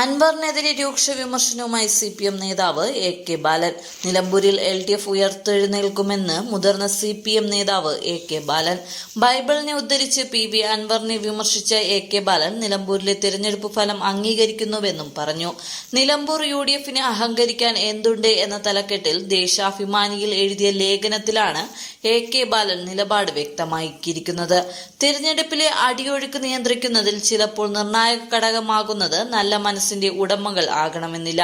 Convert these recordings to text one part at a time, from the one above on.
അൻവറിനെതിരെ രൂക്ഷ വിമർശനവുമായി C P M നേതാവ് എ കെ ബാലൻ. നിലമ്പൂരിൽ എൽ ഡി എഫ് ഉയർത്തെഴുന്നേൽക്കുമെന്ന് മുതിർന്ന സി പി എം നേതാവ് എ കെ ബാലൻ. ബൈബിളിനെ ഉദ്ധരിച്ച് പി വി അൻവറിനെ വിമർശിച്ച എ കെ ബാലൻ നിലമ്പൂരിലെ തിരഞ്ഞെടുപ്പ് ഫലം അംഗീകരിക്കുന്നുവെന്നും പറഞ്ഞു. നിലമ്പൂർ യു ഡി എഫിന് അഹങ്കരിക്കാൻ എന്തുണ്ട് എന്ന തലക്കെട്ടിൽ ദേശാഭിമാനിയിൽ എഴുതിയ ലേഖനത്തിലാണ് എ കെ ബാലൻ നിലപാട് വ്യക്തമാക്കിയിരിക്കുന്നത്. തിരഞ്ഞെടുപ്പിലെ അടിയൊഴുക്ക് നിയന്ത്രിക്കുന്നതിൽ ചിലപ്പോൾ നിർണായക ഘടകമാകുന്നത് നല്ല മനസ്സിന്റെ ഉടമകൾ ആകണമെന്നില്ല.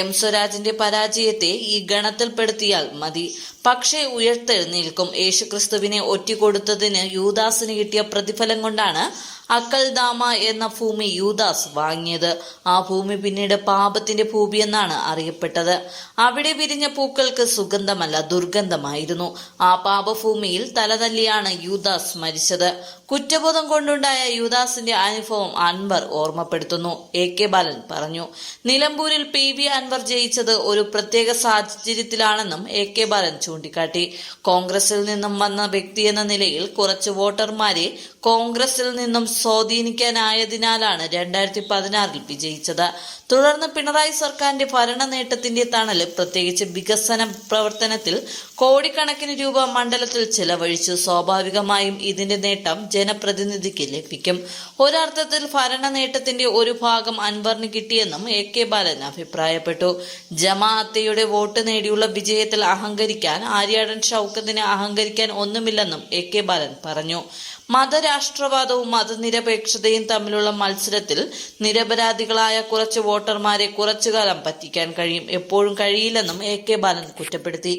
എം സ്വരാജിന്റെ പരാജയത്തെ ഈ ഗണത്തിൽപ്പെടുത്തിയാൽ മതി. പക്ഷേ ഉയർത്തെഴുന്നേൽക്കും. യേശുക്രിസ്തുവിനെ ഒറ്റിക്കൊടുത്തതിന് യൂദാസിന് കിട്ടിയ പ്രതിഫലം കൊണ്ടാണ് അക്കൽദാമ എന്ന ഭൂമി യൂദാസ് വാങ്ങിയത്. ആ ഭൂമി പിന്നീട് പാപത്തിന്റെ ഭൂമി എന്നാണ് അറിയപ്പെട്ടത്. അവിടെ വിരിഞ്ഞ പൂക്കൾക്ക് സുഗന്ധമല്ല ദുർഗന്ധമായിരുന്നു. ആ പാപഭൂമിയിൽ തലതല്ലിയാണ് യൂദാസ് മരിച്ചത്. കുറ്റബോധം കൊണ്ടുണ്ടായ യൂദാസിന്റെ അനുഭവം അൻവർ ഓർമ്മപ്പെടുത്തുന്നു. എ കെ ബാലൻ പറഞ്ഞു നിലമ്പൂരിൽ പി വി അൻവർ ജയിച്ചത് ഒരു പ്രത്യേക സാഹചര്യത്തിലാണെന്നും എ കെ ബാലൻ ചൂണ്ടിക്കാട്ടി. കോൺഗ്രസിൽ നിന്നും വന്ന വ്യക്തിയെന്ന നിലയിൽ കുറച്ച് വോട്ടർമാരെ കോൺഗ്രസിൽ നിന്നും സ്വാധീനിക്കാനായതിനാലാണ് രണ്ടായിരത്തി പതിനാറിൽ വിജയിച്ചത്. തുടർന്ന് പിണറായി സർക്കാരിന്റെ ഭരണ നേട്ടത്തിന്റെ തണൽ പ്രത്യേകിച്ച് വികസന പ്രവർത്തനത്തിൽ കോടിക്കണക്കിന് രൂപ മണ്ഡലത്തിൽ ചെലവഴിച്ചു. സ്വാഭാവികമായും ഇതിന്റെ നേട്ടം ജനപ്രതിനിധിക്ക് ലഭിക്കും. ഒരർത്ഥത്തിൽ ഭരണ നേട്ടത്തിന്റെ ഒരു ഭാഗം അൻവറിന് കിട്ടിയെന്നും എ കെ ബാലൻ അഭിപ്രായപ്പെട്ടു. ജമാഅത്തയുടെ വോട്ട് നേടിയുള്ള വിജയത്തിൽ അഹങ്കരിക്കാൻ ആര്യാടൻ ഷൗക്കത്തിന് അഹങ്കരിക്കാൻ ഒന്നുമില്ലെന്നും എ കെ ബാലൻ പറഞ്ഞു. മതരാഷ്ട്രവാദവും മതനിരപേക്ഷതയും തമ്മിലുള്ള മത്സരത്തിൽ നിരപരാധികളായ കുറച്ച് വോട്ടർമാരെ കുറച്ചുകാലം പറ്റിക്കാൻ കഴിയും. എപ്പോഴും കഴിയില്ലെന്നും എ കെ ബാലൻ കുറ്റപ്പെടുത്തി.